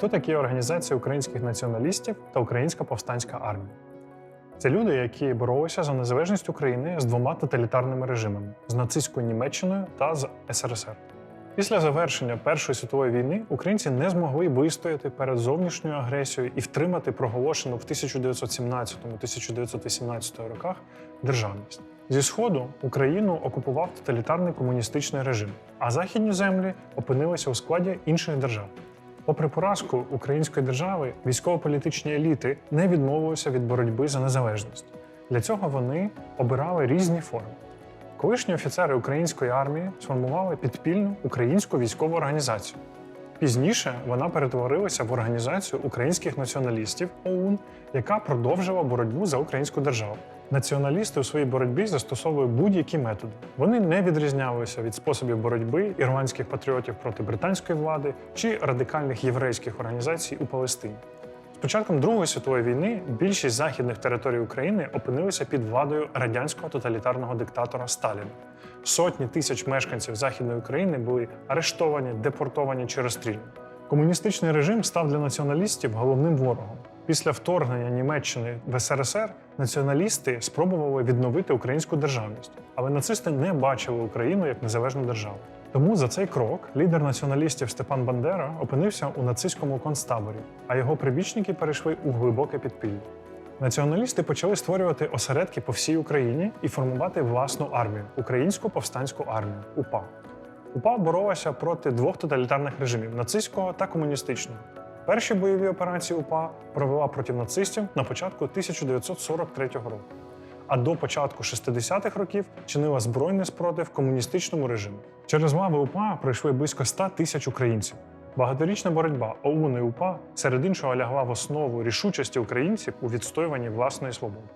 Хто такі організації українських націоналістів та Українська повстанська армія? Це люди, які боролися за незалежність України з двома тоталітарними режимами з нацистською Німеччиною та з СРСР. Після завершення Першої світової війни українці не змогли вистояти перед зовнішньою агресією і втримати проголошену в 1917-1918 роках державність. Зі сходу Україну окупував тоталітарний комуністичний режим, а західні землі опинилися у складі інших держав. Попри поразку української держави, військово-політичні еліти не відмовилися від боротьби за незалежність. Для цього вони обирали різні форми. Колишні офіцери української армії сформували підпільну українську військову організацію. Пізніше вона перетворилася в організацію українських націоналістів ОУН, яка продовжила боротьбу за українську державу. Націоналісти у своїй боротьбі застосовують будь-які методи. Вони не відрізнялися від способів боротьби ірландських патріотів проти британської влади чи радикальних єврейських організацій у Палестині. Початком Другої світової війни більшість західних територій України опинилися під владою радянського тоталітарного диктатора Сталіна. Сотні тисяч мешканців Західної України були арештовані, депортовані чи розстріляні. Комуністичний режим став для націоналістів головним ворогом. Після вторгнення Німеччини в СРСР націоналісти спробували відновити українську державність, але нацисти не бачили Україну як незалежну державу. Тому за цей крок лідер націоналістів Степан Бандера опинився у нацистському концтаборі, а його прибічники перейшли у глибоке підпілля. Націоналісти почали створювати осередки по всій Україні і формувати власну армію українську повстанську армію УПА. УПА боролася проти двох тоталітарних режимів нацистського та комуністичного. Перші бойові операції УПА провела проти нацистів на початку 1943 року. А до початку 60-х років чинила збройний спротив комуністичному режиму. Через лави УПА пройшли близько 100 тисяч українців. Багаторічна боротьба ОУН і УПА серед іншого лягла в основу рішучості українців у відстоюванні власної свободи.